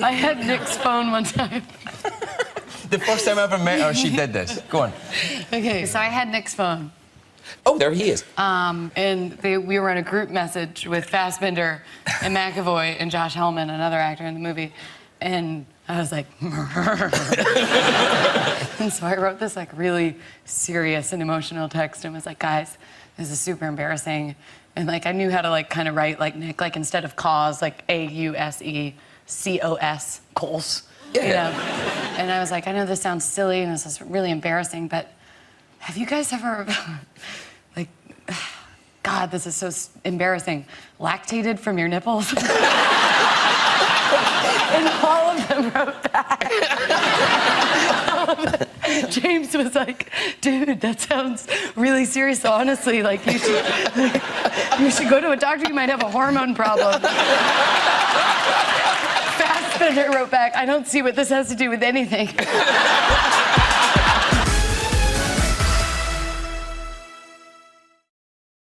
I had Nick's phone one time. The first time I ever met her, she did this. Go on. Okay, so I had Nick's phone. Oh, there he is. Um, and they, we were in a group message with Fassbender and McAvoy and Josh Hellman, another actor in the movie. And I was like, and so I wrote this like really serious and emotional text and was like, guys, this is super embarrassing. And like I knew how to like kind of write like Nick, like instead of cause, like A U S E C O S, Coles. You Yeah. know? And I was like, I know this sounds silly and this is really embarrassing, but have you guys ever, like, God, this is so embarrassing, lactated from your nipples? and all of them wrote back. James was like, dude, that sounds really serious. Honestly, like, you should, you should go to a doctor. You might have a hormone problem. Wrote back, I don't see what this has to do with anything.